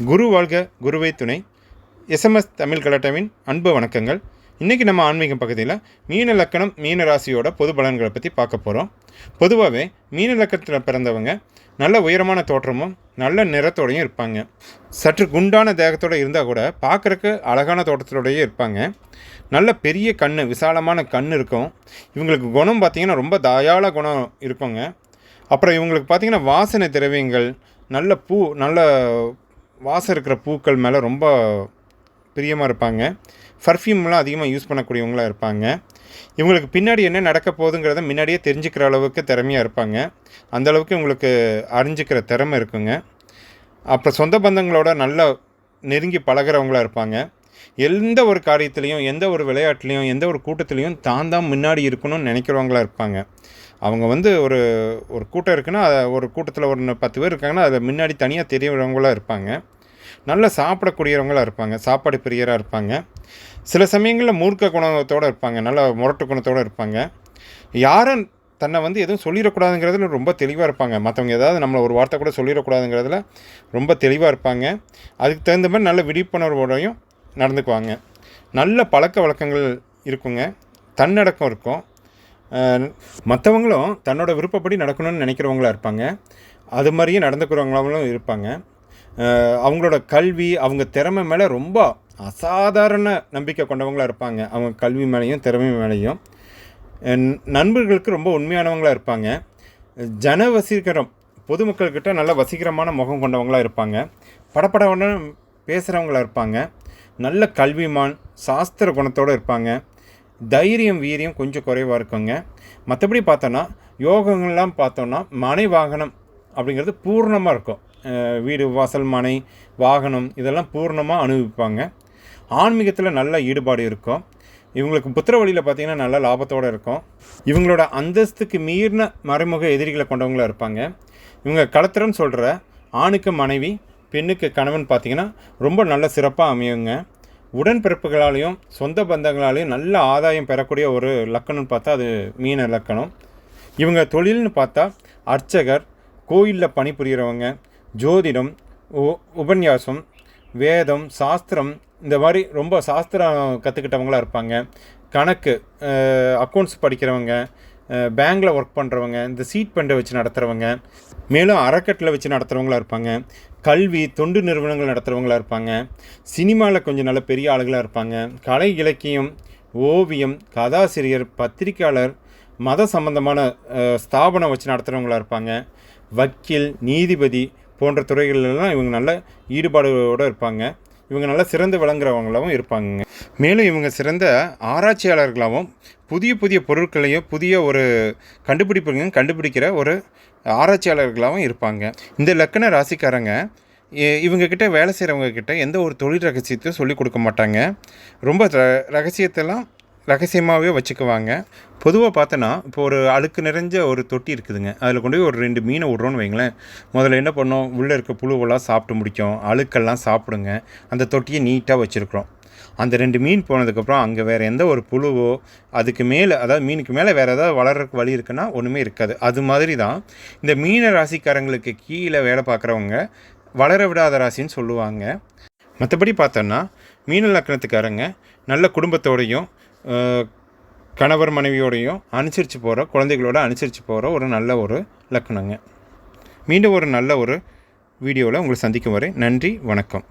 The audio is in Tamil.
குரு வாழ்க குருவை துணை. எஸ்எம்எஸ் தமிழ் கலாட்டாவின் அன்பு வணக்கங்கள். இன்றைக்கி நம்ம ஆன்மீகம் பகுதியில் மீன லக்கணம் மீன ராசியோட பொது பலன்களை பற்றி பார்க்க போகிறோம் பொதுவாகவே மீன லக்கணத்தில் பிறந்தவங்க நல்ல உயரமான தோற்றமும் நல்ல நிறத்தோடையும் இருப்பாங்க. சற்று குண்டான தேகத்தோடு இருந்தால் கூட பார்க்குறக்கு அழகான தோட்டத்தோடையே இருப்பாங்க. நல்ல பெரிய கண் விசாலமான கண் இருக்கும். இவங்களுக்கு குணம் பார்த்திங்கன்னா ரொம்ப தயாள குணம் இருக்குங்க. அப்புறம் இவங்களுக்கு பார்த்திங்கன்னா வாசனை திரவியங்கள் நல்ல பூ நல்ல வாசம் இருக்கிற பூக்கள் மேலே ரொம்ப பிரியமாக இருப்பாங்க. பர்ஃப்யூம்லாம் அதிகமாக யூஸ் பண்ணக்கூடியவங்களாக இருப்பாங்க. இவங்களுக்கு பின்னாடி என்ன நடக்க போகுதுங்கிறத முன்னாடியே தெரிஞ்சுக்கிற அளவுக்கு திறமையாக இருப்பாங்க. அந்த அளவுக்கு இவங்களுக்கு அறிஞ்சிக்கிற திறமை இருக்குங்க. அப்புறம் சொந்த பந்தங்களோட நல்ல நெருங்கி பழகிறவங்களாக இருப்பாங்க. எந்த ஒரு காரியத்துலேயும் எந்த ஒரு விளையாட்டுலேயும் எந்த ஒரு கூட்டத்துலேயும் தான் தான் முன்னாடி இருக்கணும்னு நினைக்கிறவங்களா இருப்பாங்க. அவங்க வந்து ஒரு ஒரு கூட்டம் இருக்குன்னா அதை ஒரு கூட்டத்தில் ஒரு பத்து பேர் இருக்காங்கன்னா அதில் முன்னாடி தனியாக தெரியவங்களாக இருப்பாங்க. நல்லா சாப்பிடக்கூடியவங்களாக இருப்பாங்க சாப்பாடு பிரியராக இருப்பாங்க. சில சமயங்களில் மூர்க்க குணத்தோடு இருப்பாங்க நல்ல முரட்டு குணத்தோடு இருப்பாங்க. யாரும் தன்னை வந்து எதுவும் சொல்லிடக்கூடாதுங்கிறதுல ரொம்ப தெளிவாக இருப்பாங்க. மற்றவங்க ஏதாவது நம்மளை ஒரு வார்த்தை கூட சொல்லிடக்கூடாதுங்கிறதுல ரொம்ப தெளிவாக இருப்பாங்க. அதுக்கு தகுந்த மாதிரி நல்ல விழிப்புணர்வோடையும் நடந்துக்குவாங்க. நல்ல பழக்க வழக்கங்கள் இருக்குங்க. தன்னடக்கம் இருக்கும். மற்றவங்களும் தன்னோட விருப்பப்படி நடக்கணும்னு நினைக்கிறவங்களா இருப்பாங்க. அது மாதிரியே நடந்துக்கிறவங்களும் இருப்பாங்க. அவங்களோட கல்வி அவங்க திறமை மேலே ரொம்ப அசாதாரண நம்பிக்கை கொண்டவங்களாக இருப்பாங்க. அவங்க கல்வி மேலேயும் திறமை மேலேயும். நண்பர்களுக்கு ரொம்ப உண்மையானவங்களாக இருப்பாங்க. ஜன வசீகரம் பொதுமக்கள்கிட்ட நல்ல வசீகரமான முகம் கொண்டவங்களாக இருப்பாங்க. படப்படவுன்னு பேசுகிறவங்களாக இருப்பாங்க. நல்ல கல்விமான் சாஸ்திர குணத்தோடு இருப்பாங்க. தைரியம் வீரியம் கொஞ்சம் குறைவாக இருக்குங்க மற்றபடி பார்த்தோன்னா யோகங்கள்லாம் பார்த்தோன்னா மனை வாகனம் அப்படிங்கிறது பூர்ணமாக இருக்கும். வீடு வாசல் மனை வாகனம் இதெல்லாம் பூர்ணமாக அனுபவிப்பாங்க. ஆன்மீகத்தில் நல்ல ஈடுபாடு இருக்கும். இவங்களுக்கு புத்திர வழியில் பார்த்திங்கன்னா நல்ல லாபத்தோடு இருக்கும். இவங்களோட அந்தஸ்துக்கு மீறின மறைமுக எதிரிகளை கொண்டவங்களாக இருப்பாங்க. இவங்க களத்திரன்னு சொல்கிற ஆணுக்கு மனைவி பெண்ணுக்கு கணவன் பார்த்திங்கன்னா ரொம்ப நல்ல சிறப்பாக அமையுங்க. உடன்பிறப்புகளாலையும் சொந்த பந்தங்களாலையும் நல்ல ஆதாயம் பெறக்கூடிய ஒரு லக்கணம்னு பார்த்தா அது மீன லக்கணம். இவங்க தொழில்னு பார்த்தா அர்ச்சகர் கோயிலில் பணிபுரிகிறவங்க ஜோதிடம் உபன்யாசம் வேதம் சாஸ்திரம் இந்த மாதிரி ரொம்ப சாஸ்திரம் கற்றுக்கிட்டவங்களாக இருப்பாங்க. கணக்கு அக்கௌண்ட்ஸ் படிக்கிறவங்க பேங்கில் ஒர்க் பண்ணுறவங்க இந்த சீட் பண்டை வச்சு நடத்துகிறவங்க மேலும் அறக்கட்டில் வச்சு நடத்துகிறவங்களா இருப்பாங்க. கல்வி தொண்டு நிறுவனங்கள் நடத்துகிறவங்களா இருப்பாங்க. சினிமாவில் கொஞ்சம் நல்ல பெரிய ஆளுகளாக இருப்பாங்க. கலை இலக்கியம் ஓவியம் கதாசிரியர் பத்திரிக்கையாளர் மத சம்பந்தமான ஸ்தாபனம் வச்சு நடத்துகிறவங்களா இருப்பாங்க. வக்கீல் நீதிபதி போன்ற துறைகளெல்லாம் இவங்க நல்ல ஈடுபாடோடு இருப்பாங்க. இவங்க நல்லா சிறந்து விளங்குறவங்களாகவும் இருப்பாங்க மேலும் இவங்க சிறந்த ஆராய்ச்சியாளர்களாகவும் புதிய புதிய பொருட்களையும் புதிய ஒரு கண்டுபிடிப்புகளையும் கண்டுபிடிக்கிற ஒரு ஆராய்ச்சியாளர்களாகவும் இருப்பாங்க. இந்த லக்கண ராசிக்காரங்க இவங்கக்கிட்ட வேலை செய்கிறவங்கக்கிட்ட எந்த ஒரு தொழில் ரகசியத்தையும் சொல்லிக் கொடுக்க மாட்டாங்க. ரொம்ப ரகசியத்தெல்லாம் ரகசியமாகவே வச்சுக்குவாங்க. பொதுவாக பார்த்தோன்னா இப்போ ஒரு அழுக்கு நிறைஞ்ச ஒரு தொட்டி இருக்குதுங்க. அதில் கொண்டு போய் ஒரு ரெண்டு மீனை விட்றோன்னு வைங்களேன். முதல்ல என்ன பண்ணோம்? உள்ளே இருக்க புழுவெல்லாம் சாப்பிட்டு முடிக்கும். அழுக்கெல்லாம் சாப்பிடுங்க. அந்த தொட்டியை நீட்டாக வச்சுருக்குறோம். அந்த ரெண்டு மீன் போனதுக்கப்புறம் அங்கே வேறு எந்த ஒரு புழுவோ அதுக்கு மேலே அதாவது மீனுக்கு மேலே வேறு ஏதாவது வளர்கிறதுக்கு வழி இருக்குன்னா ஒன்றுமே இருக்காது. அது மாதிரி தான் இந்த மீன ராசிக்காரங்களுக்கு கீழே வேலை பார்க்குறவங்க வளர விடாத ராசின்னு சொல்லுவாங்க. மற்றபடி பார்த்தோன்னா மீன லக்கணத்துக்காரங்க நல்ல குடும்பத்தோடையும் கணவர் மனைவியோடையும் அனுசரித்து போகிற குழந்தைகளோட அனுசரித்து போகிற ஒரு நல்ல ஒரு லக்கணங்க. மீண்டும் ஒரு நல்ல ஒரு வீடியோவில் உங்களை சந்திக்கும் வரை நன்றி வணக்கம்.